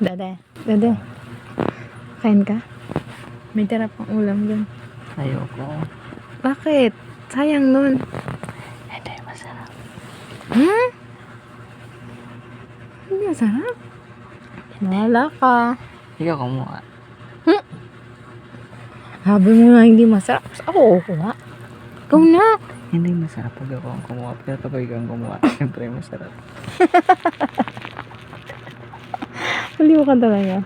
Dada, dada. Kain ka? May tira pang ulam dun. Ayoko. Bakit? Sayang nun. Hindi, masarap. Hmm? Hindi masarap. Wala ka. Ikaw kumuha. Sabi mo nga hindi masarap. Ako kukuha. Ikaw na. Hindi masarap pag ako ang kumuha. Pero kapag ikaw ang kumuha, siyempre masarap. Maliw ka talaga.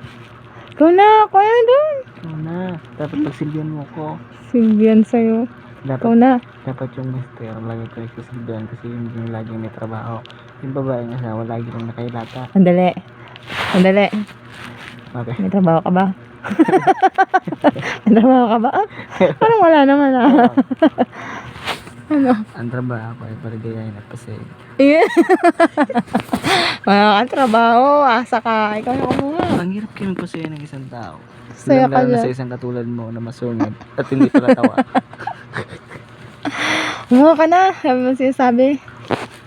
Ikaw na. Kuya dun. Ikaw na. Dapat pagsilbihan mo ko. Silbihan sa'yo. Ikaw Dapat, na. dapat yung mister, lagi ko nagsisilbihan kasi hindi yung laging may trabaho. Yung babae nga asawa, lagi lang nakailata. Andali. Andali. Okay. May trabaho ka ba? May trabaho ka ba? Ah, parang wala naman ah. ano? Ang trabaho ko ay parigayahin at pasay. Yeah. wala kang trabaho. Asa ka. Ikaw na kumuha. Ang hirap kayo magpasaya ng isang tao. Saya ka dyan. sa isang katulad mo na masungit at hindi pala tawa. Kumuha ka na. Sabi mo sinasabi.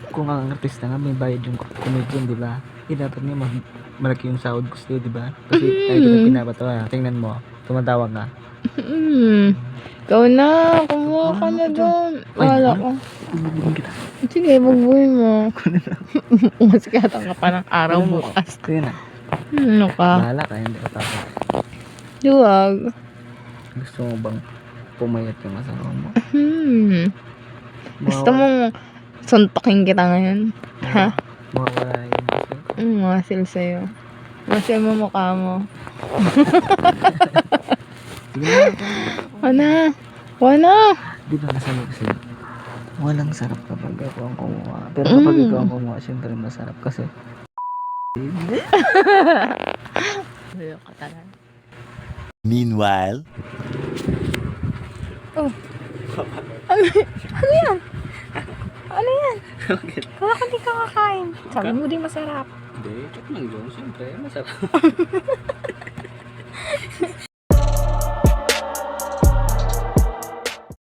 Kung ang artista nga may bayad yung comedian, di ba? Eh, dapat nga ma- malaki yung sahod ko sa'yo, di ba? Kasi ay kita pinapatawa. Tingnan mo, tumatawag ka. Hmm. Ikaw na. Kumuha ka na doon. Wala ano? ko. Bibigyan kita. Sige, magbuhin mo. Masikatan ka pa ng araw bukas. Kaya na. Ano ka? Bahala ka, hindi ka tapa. Duwag. Gusto mo bang pumayat yung asawa mo? Hmm. Gusto mong suntokin kita ngayon? Ha? Gusto ko. Mm, masil sa'yo. Masil mo mukha mo. Sige na. Wala. Wala. Di ba nasabi ko sa'yo? Walang sarap kapag ako ang kumuha. Pero kapag Mm. ikaw ang kumuha, syempre masarap kasi. Ayaw ka talaga. Meanwhile, Oh. Ano, ano yan? Ano yan? Bakit di ka kakain? Sabi mo di masarap. Hindi, check lang yun. Siyempre, masarap.